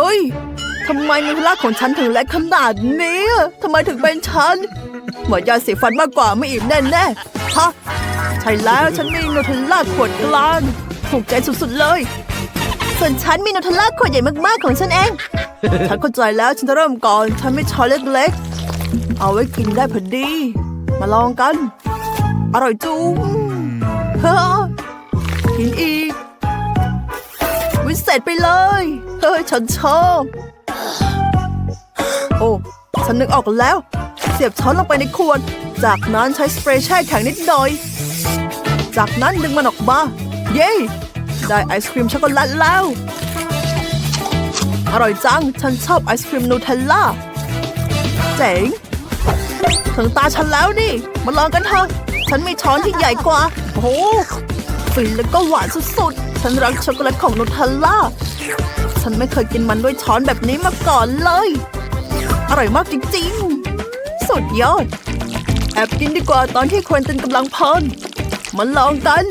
เฮ้ยทำไมนูเทลล่าของฉันถึงเล็กขนาดนี้ทำไมถึงเป็นฉันหมอยาสีฟันมากกว่าไม่อิ่มแน่แน่ฮะใช่แล้วฉันมีนูเทลล่าขวดกลางถูกใจสุดๆเลย ส่วนฉันมีนูเทลล่าขวดใหญ่มากๆของฉันเอง ฉันเข้าใจแล้วฉันจะเริ่มก่อน ฉันไม่ช้อนเล็กๆ เอาไว้กินได้พอดี มาลองกัน อร่อยจุงเฮ้อกินอีก เศษไปเลย เฮ้ย ฉันชอบ โอ้ ฉันนึกออกแล้ว เสียบช้อนลงไปในขวด จากนั้นใช้สเปรย์แช่แข็งนิดหน่อย จากนั้นดึงมันออกมา เย้ ได้ไอศครีมช็อกโกแลตแล้ว อร่อยจัง ฉันชอบไอศครีมนูเทลล่า เจ๋ง ถึงตาฉันแล้วนี่ มาลองกันเถอะ ฉันมีช้อนที่ใหญ่กว่า โอ้ ฟินแล้วก็หวานสุดๆ ฉันรักช็อกโกแลตของนูเทลล่า ฉันไม่เคยกินมันด้วยช้อนแบบนี้มาก่อนเลย อร่อยมากจริงๆ สุดยอด แอบกินดีกว่าตอนที่ควนตินกำลังเพลินมาลองกัน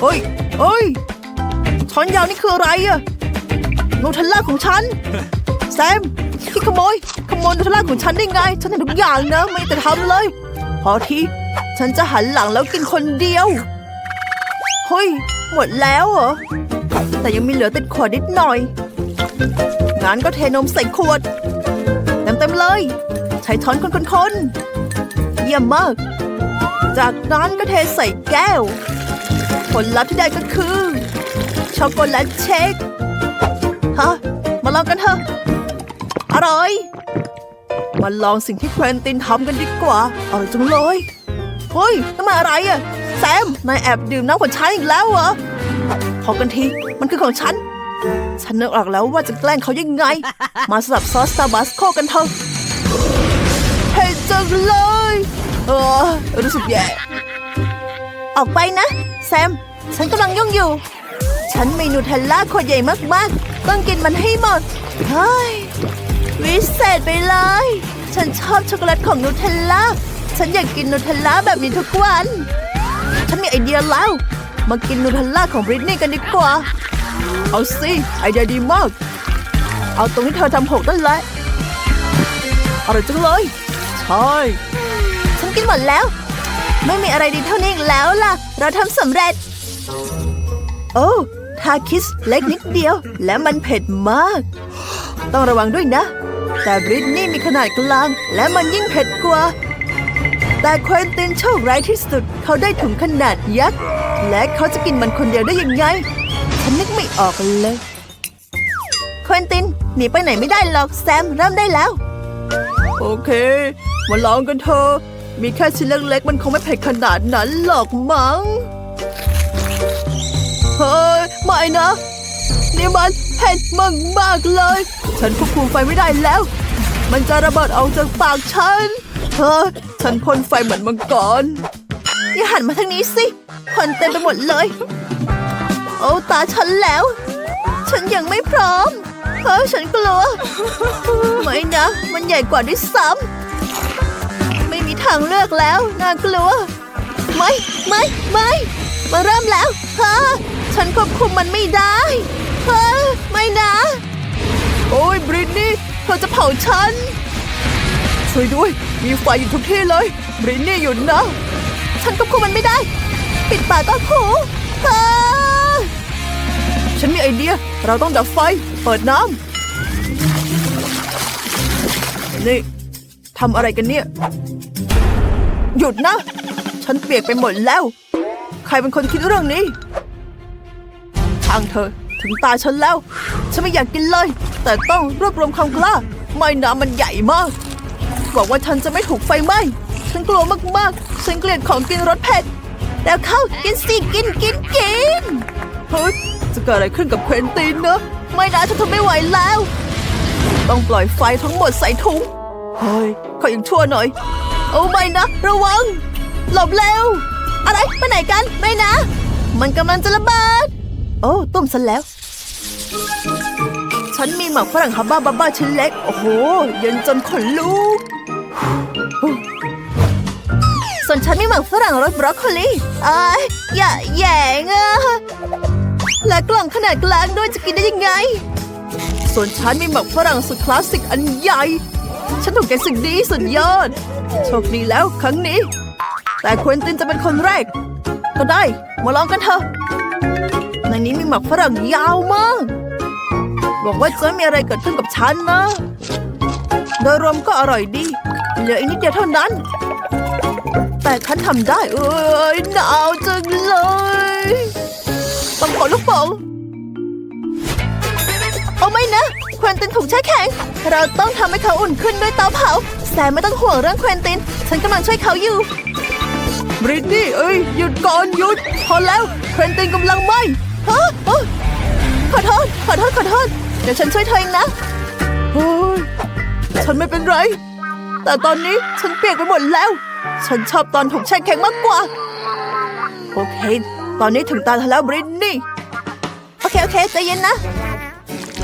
เฮ้ยเฮ้ย ช้อนยาวนี่คืออะไรอะนูเทลล่าของฉัน แซมที่ขโมย ขโมยนูเทลล่าของฉันได้ไง ฉันเห็นทุกอย่างนะ ไม่แต่ทำเลย พอทีฉันจะหันหลังแล้วกินคนเดียว ฮ้ย หมดแล้วเหรอ แต่ยังมีเหลือติดขวดนิดหน่อย งั้นก็เทนมใส่ขวด เต็มๆเลย ใช้ช้อนคนๆๆเยี่ยมมาก จากนั้นก็เทใส่แก้ว ผลลัพธ์ที่ได้ก็คือ ช็อกโกแลตเชคฮะ มาลองกันเถอะ อร่อย มาลองสิ่งที่เควนตินทำกันดีกว่าอร่อยจังเลย เฮ้ยนั่นมาอะไรอะ แซมนายแอบดื่มน้ำของฉันอีกแล้วเหรอพอกันทีมันคือของฉัน ฉันนึกออกแล้วว่าจะแกล้งเขายังไง มาสลับซอสตาบัสโคกันเถอะเผ็ดจังเลยเออรู้สึกแย่ออกไปนะ แซม ฉันกำลังยุ่งอยู่ ฉันมีนูเทลล่าขวดใหญ่มากๆ ต้องกินมันให้หมดเฮ้ยวิเศษไปเลย ฉันชอบช็อกโกแลตของนูเทลล่า ฉันอยากกินนูเทลล่าแบบนี้ทุกวัน ฉันมีไอเดียแล้ว มากินนูเทลล่าของบริตนี่กันดีกว่า เอาสิไอเดียดีมาก เอาตรงที่เธอทำหกนั่นแหละอร่อยจังเลย ใช่ ฉันกินหมดแล้ว ไม่มีอะไรดีเท่านี้อีกแล้วล่ะ เราทำสำเร็จ โอ้ทาคิสเล็กนิดเดียว และมันเผ็ดมาก ต้องระวังด้วยนะ แต่บริตนี่มีขนาดกลาง และมันยิ่งเผ็ดกว่า แต่เควินตินโชคร้ายที่สุด เขาได้ถุงขนาดยักษ์ และเขาจะกินมันคนเดียวได้ยังไง ฉันนึกไม่ออกเลยเควินตินหนีไปไหนไม่ได้หรอกแซมเริ่มได้แล้ว โอเค มาลองกันเถอะมีแค่ชิ้นเล็กๆมันคงไม่เผ็ดขนาดนั้นหรอกมั้งเฮ้ยไม่นะนี่มันเผ็ดมากๆเลย ฉันควบคุมไฟไม่ได้แล้ว มันจะระเบิดออกจากปากฉัน เฮ้ยฉันพ่นไฟเหมือนมังกร อย่าหันมาทางนี้สิควันเต็มไปหมดเลย โอ้ตาฉันแล้ว ฉันยังไม่พร้อม เฮ้ยฉันกลัว ไม่นะ มันใหญ่กว่าด้วยซ้ำ ไม่มีทางเลือกแล้ว น่ากลัว ไม่ ไม่ ไม่มาเริ่มแล้วฮะฉันควบคุมมันไม่ได้ฮะไม่นะ โอ้ยบริตนี่เธอจะเผาฉัน ช่วยด้วย มีไฟอยู่ทุกที่เลยบริตนี่หยุดนะ ฉันควบคุมมันไม่ได้ ปิดปากก็หูฉันมีไอเดีย เราต้องดับไฟ เปิดน้ำ นี่ทำอะไรกันเนี่ย หยุดนะ ฉันเปียกไปหมดแล้ว ใครเป็นคนคิดเรื่องนี้ทางเธอถึงตาฉันแล้ว ฉันไม่อยากกินเลย แต่ต้องรวบรวมความกล้า ไม่น้ำมันใหญ่มาก บอกว่าฉันจะไม่ถูกไฟไหม้ ฉันกลัวมากๆ ฉันเกลียดของกินรสเผ็ด แล้วเข้ากินสิกินกินกิน เฮ้ย จะเกิดอะไรขึ้นกับเควินตินเนอะ ไม่นะฉันทนไม่ไหวแล้ว ต้องปล่อยไฟทั้งหมดใส่ถุง เฮ้ยขอยังชั่วหน่อยโอ้ไม่นะ ระวัง หลบเร็ว อะไรไปไหนกัน ไม่นะ มันกำลังจะระเบิด โอ้ต้มซะแล้ว ฉันมีหมักฝรั่งฮับบ้าบ้าบ้าชิ้นเล็ก โอ้โห เย็นจนขนลุก ส่วนฉันมีหมักฝรั่งรสบรอกโคลีเอ้ยอย่าแย่งอะและกล่องขนาดกลางด้วยจะกินได้ยังไง ส่วนฉันมีหมักฝรั่งสุดคลาสสิกอันใหญ่ ฉันถูกแกสิ่งนี้สุดยอด โชคดีแล้วครั้งนี้ แต่ควินตินจะเป็นคนแรก ก็ได้ มาลองกันเถอะในนี้มีหมักฝรั่งยาวมาก บอกว่าจะไม่มีอะไรเกิดขึ้นกับฉันนะ โดยรวมก็อร่อยดี เหลืออีกนิดเดียวเท่านั้น แต่ฉันทำได้ เอ้ยหนาวจังเลยต้องขอลูกโป่งเอาไม่นะ ควินตินถูกแช่แข็ง เราต้องทำให้เขาอุ่นขึ้นด้วยเตาเผาแซมไม่ต้องห่วงเรื่องควินติน ฉันกำลังช่วยเขาอยู่บริตนี่เอ้ยหยุดก่อนหยุด พอแล้วควินตินกำลังไหมฮะเอ้ยขอโทษขอโทษขอโทษ ดี๋ยวฉันช่วยเธอเองนะโอ้ยฉันไม่เป็นไร แต่ตอนนี้ฉันเปียกไปหมดแล้ว ฉันชอบตอนถูกแช่แข็งมากกว่า โอเค ตอนนี้ถึงตาเธอแล้วบริตนี่ โอเค โอเคใจเย็นนะ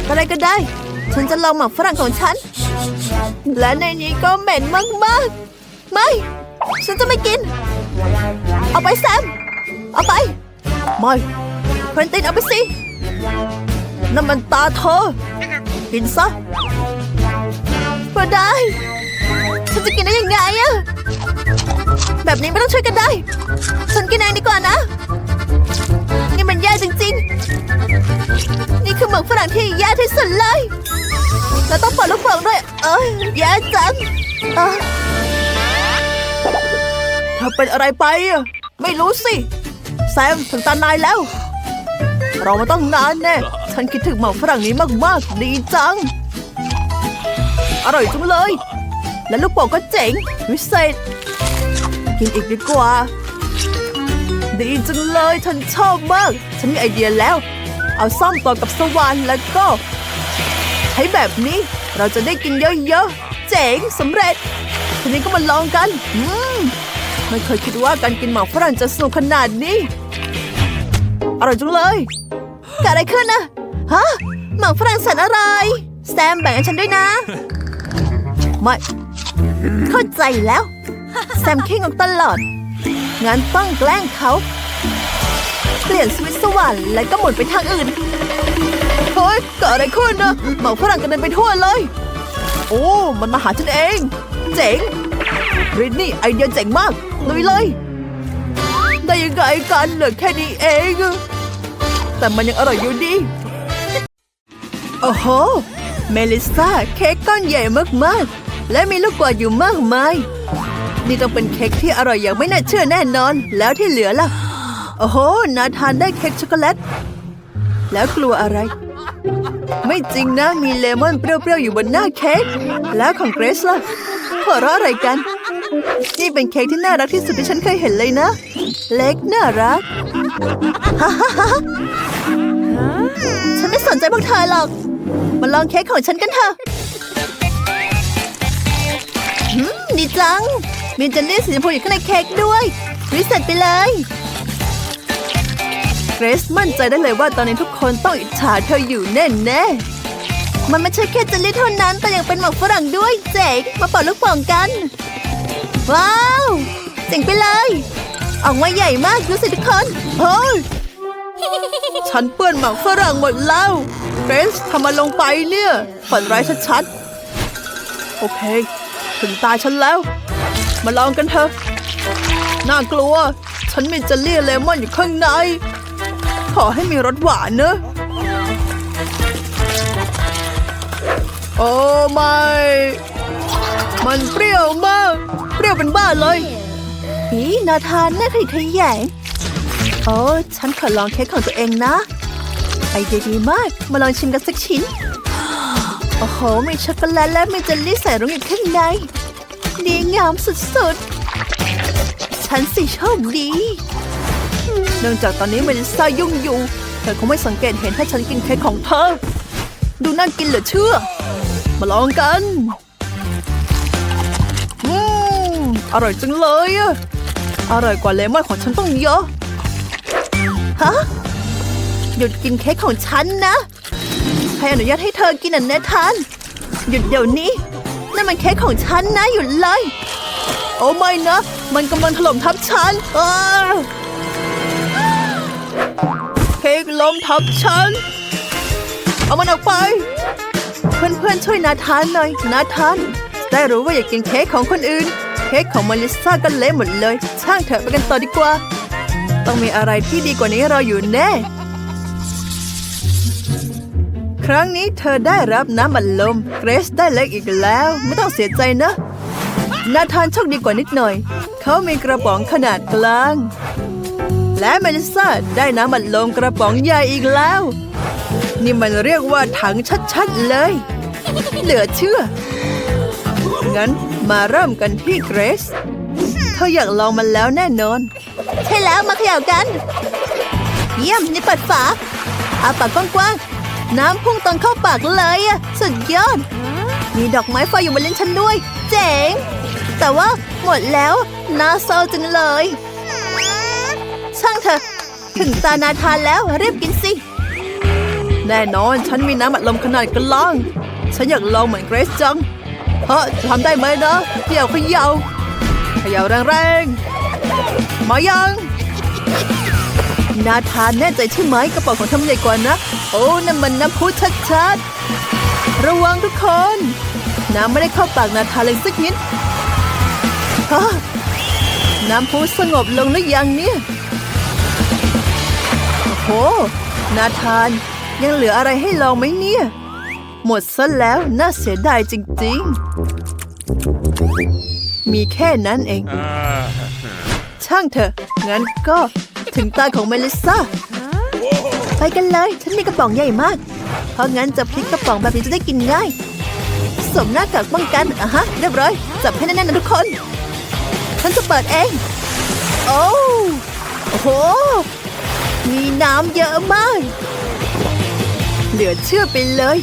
อะไรก็ได้ ฉันจะลองหมักฝรั่งของฉัน และในนี้ก็เหม็นมากๆ ไม่ ฉันจะไม่กิน เอาไปแซม เอาไป ไม่ควินตินเอาไปสิ นั่นมันตาเธอ กินซะก็ได้ ฉันจะกินได้ยังไงอะแบบนี้ไม่ต้องช่วยกันได้ ฉันกินเองดีกว่านะ นี่มันแย่จริง ๆ นี่คือหมึกฝรั่งที่แย่ที่สุดเลย แล้วต้องปิดลูกโป่งด้วย เอ้ยแย่จังเอ้ยเธอเป็นอะไรไปอะไม่รู้สิ แซมถึงตานายแล้ว เรามาต้องนานแน่ ฉันคิดถึงหมึกฝรั่งนี้มากๆ ดีจัง อร่อยจังเลย และลูกโป่งก็เจ๋ง วิเศษ กินอีกดีกว่า ดีจังเลย ฉันชอบมาก ฉันมีไอเดียแล้ว เอาซ่อมต่อกับสว่านแล้วก็ ใช้แบบนี้เราจะได้กินเยอะๆ เจ๋งสำเร็จ ทีนี้ก็มาลองกัน อืมไม่เคยคิดว่าการกินหมากฝรั่งจะสนุกขนาดนี้ อร่อยจังเลยเกิดอะไรขึ้นนะ ฮะหมากฝรั่งแสนอร่อยแซมแบ่งให้ฉันด้วยนะ ไม่เข้าใจแล้ว แซมขี้งกตลอด งั้นต้องแกล้งเขา เปลี่ยนสวิตช์สว่านแล้วก็หมุนไปทางอื่นเฮ้ยเกิดอะไรขึ้นนะหมากฝรั่งกระเด็นไปทั่วเลย โอ้ มันมาหาฉันเอง เจ๋งบริตนี่ไอเดียเจ๋งมากลุยเลย ได้ยังไงกันเหลือแค่นี้เอง แต่มันยังอร่อยอยู่ดี โอ้โห เมลิซาเค้กก้อนใหญ่มากๆ และมีลูกกวาดอยู่มากมาย นี่ต้องเป็นเค้กที่อร่อยอย่างไม่น่าเชื่อแน่นอน แล้วที่เหลือล่ะ โอ้โห นาทานได้เค้กช็อกโกแลต แล้วกลัวอะไร ไม่จริงนะ มีเลมอนเปรี้ยวๆอยู่บนหน้าเค้ก แล้วของเกรซล่ะหัวเราะอะไรกัน นี่เป็นเค้กที่น่ารักที่สุดที่ฉันเคยเห็นเลยนะ เล็กน่ารักฮ่าฮ่าฮ่าฉันไม่สนใจพวกเธอหรอก มาลองเค้กของฉันกันเถอะดีจัง มีเจลลี่สีชมพูอยู่ข้างในเค้กด้วยวิเศษไปเลยเกรซมั่นใจได้เลยว่าตอนนี้ทุกคนต้องอิจฉาเธออยู่แน่แน่มันไม่ใช่แค่เจลลี่เท่านั้น แต่ยังเป็นหมอกฝรั่งด้วยเจ๋งมาเป่าลูกโป่งกัน ว้าวเจ๋งไปเลย ออกมาใหญ่มากดูสิทุกคนเฮ้ยฉันเปื้อนหมากฝรั่งหมดแล้ว เกรซทำมาลงไปเนี่ย ฝันร้ายชัดๆ โอเค ถึงตาฉันแล้ว มาลองกันเถอะ น่ากลัว ฉันมีเจลลี่เลมอนอยู่ข้างใน ขอให้มีรสหวานเนอะ โอ้ไม่ มันเปรี้ยวมาก เปรี้ยวเป็นบ้าเลยอีนาทานน่าขยขยงโอ้ ฉันขอลองเค้กของตัวเองนะ ไอเดียดีมาก มาลองชิมกันสักชิ้น โอ้โห มีช็อกโกแลตและมีเจลลี่ใส่ลงอยู่ข้างใน ดีงามสุดๆ ฉันสิโชคดี เนื่องจากตอนนี้เมลิซ่ายุ่งอยู่ เธอคงไม่สังเกตเห็นถ้าฉันกินเค้กของเธอ ดูน่ากินเหลือเชื่อ มาลองกันอืมอร่อยจังเลยอะอร่อยกว่าเลมอนของฉันต้องเยอะ ฮะ หยุดกินเค้กของฉันนะใครอนุญาตให้เธอกินอันเนทาน หยุดเดี๋ยวนี้นั่นมันเค้กของฉันนะหยุดเลย โอ้ไม่นะ มันกำลังถล่มทับฉันอ้าเค้กล้มทับฉัน เอามันออกไป เพื่อนๆช่วยนาธานหน่อยนาธานได้รู้ว่าอยากกินเค้กของคนอื่น เค้กของมาริซ่าก็เละหมดเลย ช่างเถอะไปกันต่อดีกว่า ต้องมีอะไรที่ดีกว่านี้เรออยู่แน่ ครั้งนี้เธอได้รับน้ำอัดลม เกรซได้เล็กอีกแล้ว ไม่ต้องเสียใจนะ นาธานโชคดีกว่านิดหน่อย เขามีกระป๋องขนาดกลาง และเมลิซ่าได้น้ำอัดลมกระป๋องใหญ่อีกแล้ว นี่มันเรียกว่าถังชัดๆเลย เหลือเชื่อ งั้นมาเริ่มกันที่เกรซเธออยากลองมันแล้วแน่นอน ใช่แล้วมาเขย่ากัน เยี่ยมนี่เปิดฝาอาปากกว้างๆ น้ำพุ่งตรงเข้าปากเลยอะสุดยอด มีดอกไม้ไฟอยู่บนลิ้นฉันด้วย เจ๋ง แต่ว่าหมดแล้วน่าเศร้าจังเลย ช่างเถอะ ถึงตานาทานแล้วรีบกินสิ แน่นอนฉันมีน้ำอัดลมขนาดกลาง ฉันอยากลองเหมือนเกรซจัง เฮ้จะทำได้ไหมนะเขย่าเขย่าเขย่าแรงๆมายัง นาทานแน่ใจใช่ไหมกระเป๋าของทำใหญ่กว่านะ โอ้นั่นมันน้ำพุชัดๆ ระวังทุกคน น้ำไม่ได้เข้าปากนาทานเลยสักนิดฮะน้ำพุสงบลงหรือยังเนี่ยโอ้โห นาธานยังเหลืออะไรให้ลองไหมเนี่ย หมดซะแล้วน่าเสียดายจริงๆ มีแค่นั้นเอง ช่างเถอะ งั้นก็ถึงตาของเมลิซา ไปกันเลย ฉันมีกระป๋องใหญ่มาก เพราะงั้นจะพลิกกระป๋องแบบนี้จะได้กินง่าย สวมหน้ากากป้องกันอะฮะ เรียบร้อย จับให้แน่นๆนะทุกคน ฉันจะเปิดเอง โอ้โห มีน้ำเยอะมาก เหลือเชื่อไปเลย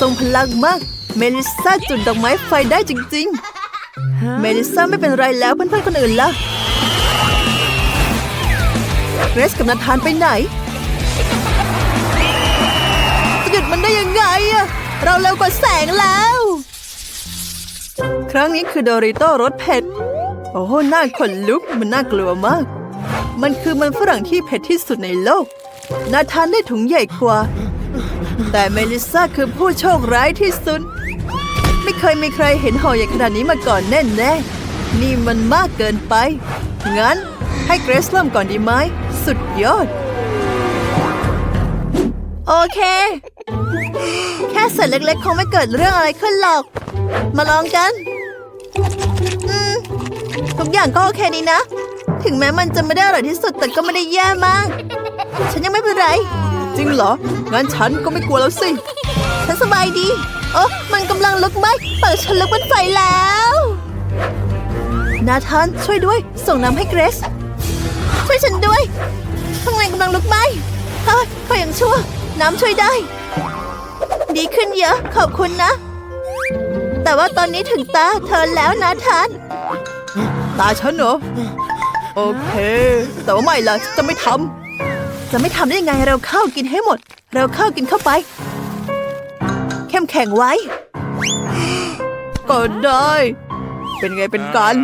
ทรงพลังมาก เมลิซาจุดดอกไม้ไฟได้จริง ๆ เมลิซาไม่เป็นไรแล้วเพื่อนๆคนอื่นล่ะเกรซกับนาธานไปไหน มันได้ยังไงอะเราเร็วกว่าแสงแล้ว ครั้งนี้คือโดริโต้รสเผ็ด โอ้โหน่าขนลุกมันน่ากลัวมาก มันคือมันฝรั่งที่เผ็ดที่สุดในโลก นาธานได้ถุงใหญ่กว่า แต่เมลิซาคือผู้โชคร้ายที่สุด ไม่เคยมีใครเห็นห่อใหญ่ขนาดนี้มาก่อนแน่แน่นี่มันมากเกินไป งั้นให้เกรซเริ่มก่อนดีไหม สุดยอด โอเค แค่เศษเล็กๆ คงไม่เกิดเรื่องอะไรขึ้นหรอก มาลองกัน อืม ทุกอย่างก็โอเคดีนะ ถึงแม้มันจะไม่ได้อร่อยที่สุดแต่ก็ไม่ได้แย่มาก ฉันยังไม่เป็นไร จริงเหรอ งั้นฉันก็ไม่กลัวแล้วสิ ฉันสบายดี โอ้มันกำลังลุกไหมเปิดฉันลุกเป็นไฟแล้ว นาธานช่วยด้วย ส่งน้ำให้เกรซช่วยฉันด้วยข้างในกำลังลุกไหมเฮ้ยขออย่างชั่ว น้ำช่วยได้ ดีขึ้นเยอะ ขอบคุณนะ แต่ว่าตอนนี้ถึงตาเธอแล้วนาธาน ตาฉันเหรอ โอเค แต่ว่าไม่ล่ะฉันจะไม่ทำจะไม่ทำได้ยังไงเราเข้ากินให้หมด เราเข้ากินเข้าไป เข้มแข็งไว้ ก็ได้ เป็นไงเป็นกัน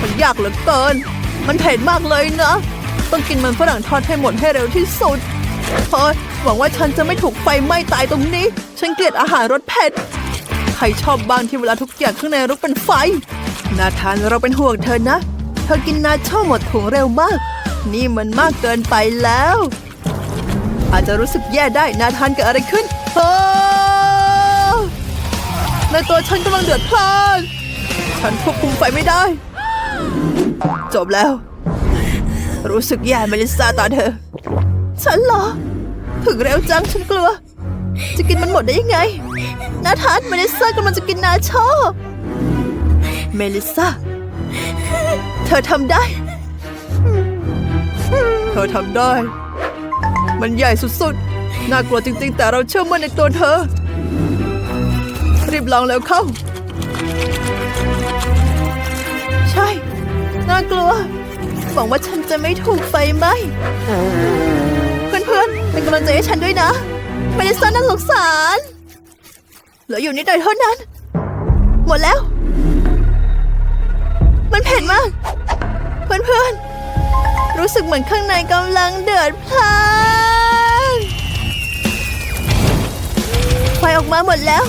มันยากเหลือเกิน มันเผ็ดมากเลยนะ ต้องกินมันฝรั่งทอดให้หมดให้เร็วที่สุด เฮ้ยหวังว่าฉันจะไม่ถูกไฟไหม้ตายตรงนี้ ฉันเกลียดอาหารรสเผ็ด ใครชอบบ้างที่เวลาทุกอย่างข้างในรุกเป็นไฟ นาธานเราเป็นห่วงเธอนะ เธอกินนาโชหมดถุงเร็วมาก นี่มันมากเกินไปแล้ว อาจจะรู้สึกแย่ได้นาธานเกิดอะไรขึ้นโอ้ในตัวฉันกำลังเดือดพล่าน ฉันควบคุมไฟไม่ได้ จบแล้ว รู้สึกแย่เมลิซาตาเธอ ฉันเหรอ ถึงเร็วจังฉันกลัว จะกินมันหมดได้ยังไง นาธานเมลิซากำลังจะกินนาโชเมลิซาเธอทำได้ เธอทำได้ มันใหญ่สุดๆ น่ากลัวจริงๆ แต่เราเชื่อมั่นในตัวเธอ รีบลองแล้วเข้า ใช่ น่ากลัวหวังว่าฉันจะไม่ถูกไฟไหม้ เป็นกำลังใจให้ฉันด้วยนะไปเลสซ่าน่าสงสารเหลืออยู่นิดเดียวเท่านั้น หมดแล้ว มันเผ็ดมาก เพื่อนๆ รู้สึกเหมือนข้างในกำลังเดือดพล่านไฟออกมาหมดแล้ว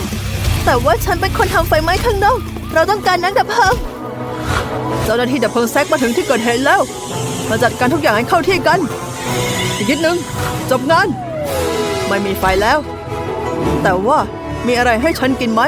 แต่ว่าฉันเป็นคนทำไฟไหม้ข้างนอก เราต้องการนักดับเพลิงเจ้าหน้าที่ดับเพลิงแซกมาถึงที่เกิดเหตุแล้ว มาจัดการทุกอย่างให้เข้าที่กัน อีกนิดนึง จบงาน ไม่มีไฟแล้ว แต่ว่ามีอะไรให้ฉันกินไหม